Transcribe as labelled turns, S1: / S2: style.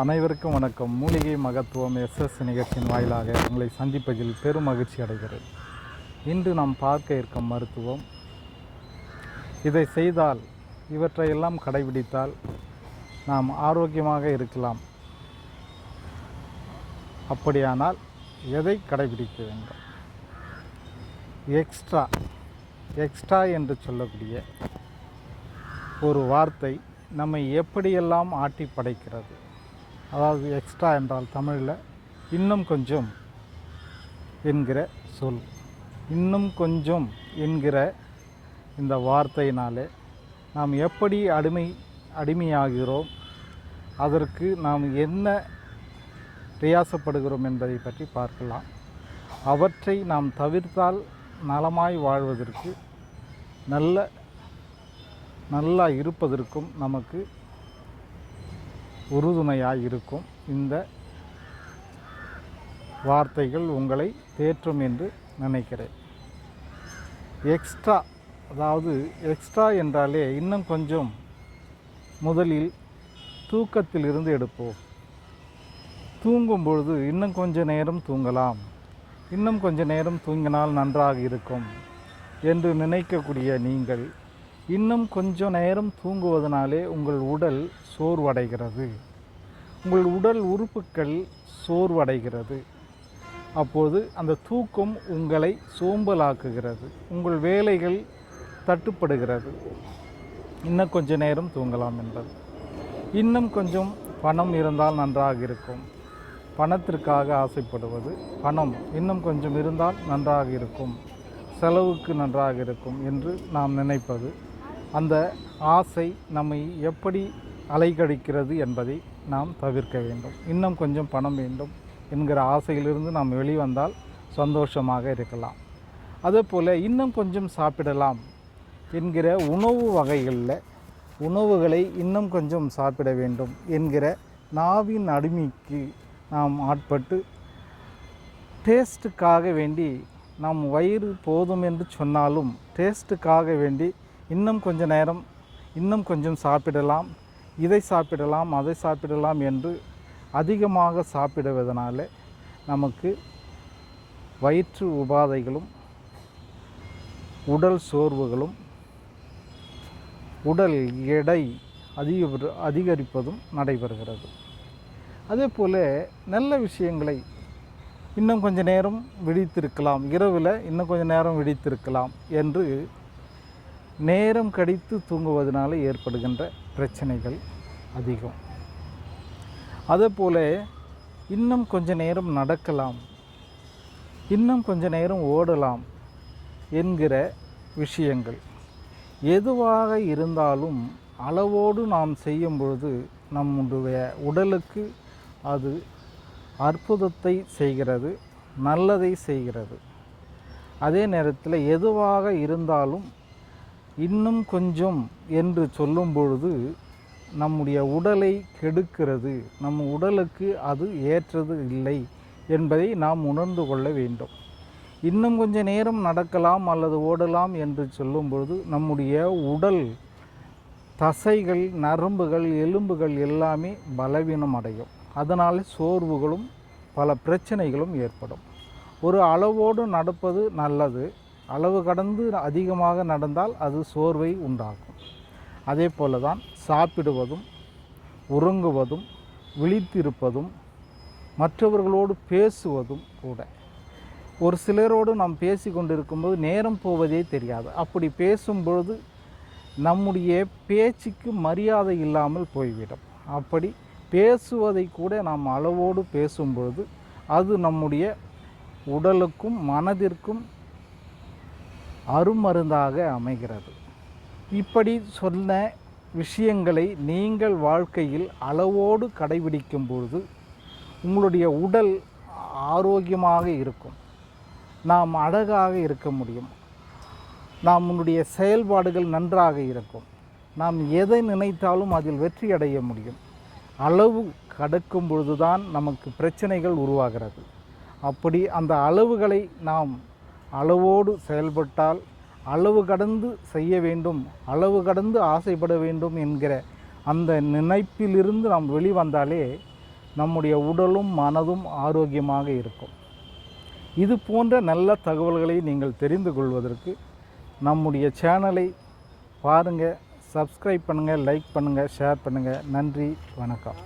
S1: அனைவருக்கும் வணக்கம். மூலிகை மகத்துவம் எஸ்எஸ் நிகழ்ச்சியின் வாயிலாக உங்களை சந்திப்பதில் பெரும் மகிழ்ச்சி அடைகிறது இன்று நாம் பார்க்க இருக்கும் மருத்துவம் இதை செய்தால் இவற்றையெல்லாம் கடைபிடித்தால் நாம் ஆரோக்கியமாக இருக்கலாம். அப்படியானால் எதை கடைபிடிக்க வேண்டும்? எக்ஸ்ட்ரா எக்ஸ்ட்ரா என்று சொல்லக்கூடிய ஒரு வார்த்தை நம்மை எப்படியெல்லாம் ஆட்டி படைக்கிறது அதாவது எக்ஸ்ட்ரா என்றால் தமிழில் இன்னும் கொஞ்சம் என்கிற சொல். இன்னும் கொஞ்சம் என்கிற இந்த வார்த்தையினாலே நாம் எப்படி அடிமை அடிமையாகிறோம் அதற்கு நாம் என்ன பிரயாசப்படுகிறோம் என்பதை பற்றி பார்க்கலாம். அவற்றை நாம் தவிர்த்தால் நலமாய் வாழ்வதற்கு நல்ல நல்லா இருப்பதற்கும் நமக்கு உறுதுணையாக இருக்கும் இந்த வார்த்தைகள் உங்களை தேற்றும் என்று நினைக்கிறேன். எக்ஸ்ட்ரா அதாவது எக்ஸ்ட்ரா என்றாலே இன்னும் கொஞ்சம் முதலில் தூக்கத்திலிருந்து எடுப்போம். தூங்கும் பொழுது இன்னும் கொஞ்ச நேரம் தூங்கலாம். இன்னும் கொஞ்ச நேரம் தூங்கினால் நன்றாக இருக்கும் என்று நினைக்கக்கூடிய நீங்கள் இன்னும் கொஞ்ச நேரம் தூங்குவதனாலே உங்கள் உடல் சோர்வடைகிறது. உங்கள் உடல் உறுப்புகள் சோர்வடைகிறது. அப்போது அந்த தூக்கம் உங்களை சோம்பலாக்குகிறது. உங்கள் வேலைகள் தட்டுப்படுகிறது. இன்னும் கொஞ்ச நேரம் தூங்கலாம் என்பது. இன்னும் கொஞ்சம் பணம் இருந்தால் நன்றாக இருக்கும். பணத்திற்காக ஆசைப்படுவது பணம் இன்னும் கொஞ்சம் இருந்தால் நன்றாக இருக்கும். செலவுக்கு நன்றாக இருக்கும் என்று நாம் நினைப்பது அந்த ஆசை நம்மை எப்படி அலைகழிக்கிறது என்பதை நாம் தவிர்க்க வேண்டும். இன்னும் கொஞ்சம் பணம் வேண்டும் என்கிற ஆசையிலிருந்து நாம் வெளிவந்தால் சந்தோஷமாக இருக்கலாம். அதேபோல் இன்னும் கொஞ்சம் சாப்பிடலாம் என்கிற உணவு வகைகளில் உணவுகளை இன்னும் கொஞ்சம் சாப்பிட வேண்டும் என்கிற நாவின் அடிமைக்கு நாம் ஆட்பட்டு டேஸ்ட்டுக்காக வேண்டி நம் வயிறு போதும் என்று சொன்னாலும் டேஸ்ட்டுக்காக வேண்டி இன்னும் கொஞ்ச நேரம் இன்னும் கொஞ்சம் சாப்பிடலாம் இதை சாப்பிடலாம் அதை சாப்பிடலாம் என்று அதிகமாக சாப்பிடுவதனால நமக்கு வயிற்று உபாதைகளும் உடல் சோர்வுகளும் உடல் எடை அதிக அதிகரிப்பதும் நடைபெறுகிறது. அதே போல் நல்ல விஷயங்களை இன்னும் கொஞ்ச நேரம் விழித்திருக்கலாம் இரவில் இன்னும் கொஞ்ச நேரம் விழித்திருக்கலாம் என்று நேரம் கடித்து தூங்குவதனால ஏற்படுகின்ற பிரச்சனைகள் அதிகம். அதே போல் இன்னும் கொஞ்ச நேரம் நடக்கலாம் இன்னும் கொஞ்ச நேரம் ஓடலாம் என்கிற விஷயங்கள். எதுவாக இருந்தாலும் அளவோடு நாம் செய்யும் பொழுது நம்முடைய உடலுக்கு அது அற்புதத்தை செய்கிறது நல்லதை செய்கிறது. அதே நேரத்தில் எதுவாக இருந்தாலும் இன்னும் கொஞ்சம் என்று சொல்லும் பொழுது நம்முடைய உடலை கெடுக்கிறது. நம் உடலுக்கு அது ஏற்றது இல்லை என்பதை நாம் உணர்ந்து கொள்ள வேண்டும். இன்னும் கொஞ்ச நேரம் நடக்கலாம் அல்லது ஓடலாம் என்று சொல்லும் பொழுது நம்முடைய உடல் தசைகள் நரம்புகள் எலும்புகள் எல்லாமே பலவீனம் அடையும். அதனால் சோர்வுகளும் பல பிரச்சனைகளும் ஏற்படும். ஒரு அளவோடு நடப்பது நல்லது. அளவு கடந்து அதிகமாக நடந்தால் அது சோர்வை உண்டாக்கும். அதே போல தான் சாப்பிடுவதும் உறங்குவதும் விழித்திருப்பதும் மற்றவர்களோடு பேசுவதும் கூட. ஒரு சிலரோடு நாம் பேசி கொண்டிருக்கும்போது நேரம் போவதே தெரியாது. அப்படி பேசும்பொழுது நம்முடைய பேச்சுக்கு மரியாதை இல்லாமல் போய்விடும். அப்படி பேசுவதை கூட நாம் அளவோடு பேசும்பொழுது அது நம்முடைய உடலுக்கும் மனதிற்கும் அருமருந்தாக அமைகிறது. இப்படி சொன்ன விஷயங்களை நீங்கள் வாழ்க்கையில் அளவோடு கடைபிடிக்கும் பொழுது உங்களுடைய உடல் ஆரோக்கியமாக இருக்கும். நாம் அழகாக இருக்க முடியும். நாம் உன்னுடைய செயல்பாடுகள் நன்றாக இருக்கும். நாம் எதை நினைத்தாலும் அதில் வெற்றி அடைய முடியும். அளவு கடக்கும் பொழுதுதான் நமக்கு பிரச்சனைகள் உருவாகிறது. அப்படி அந்த அளவுகளை நாம் அளவோடு செயல்பட்டால் அளவு கடந்து செய்ய வேண்டும் அளவு கடந்து ஆசைப்பட வேண்டும் என்கிற அந்த நினைப்பிலிருந்து நாம் வெளிவந்தாலே நம்முடைய உடலும் மனதும் ஆரோக்கியமாக இருக்கும். இது போன்ற நல்ல தகவல்களை நீங்கள் தெரிந்து கொள்வதற்கு நம்முடைய சேனலை பாருங்கள் சப்ஸ்கிரைப் பண்ணுங்கள் லைக் பண்ணுங்கள் ஷேர் பண்ணுங்கள் நன்றி வணக்கம்.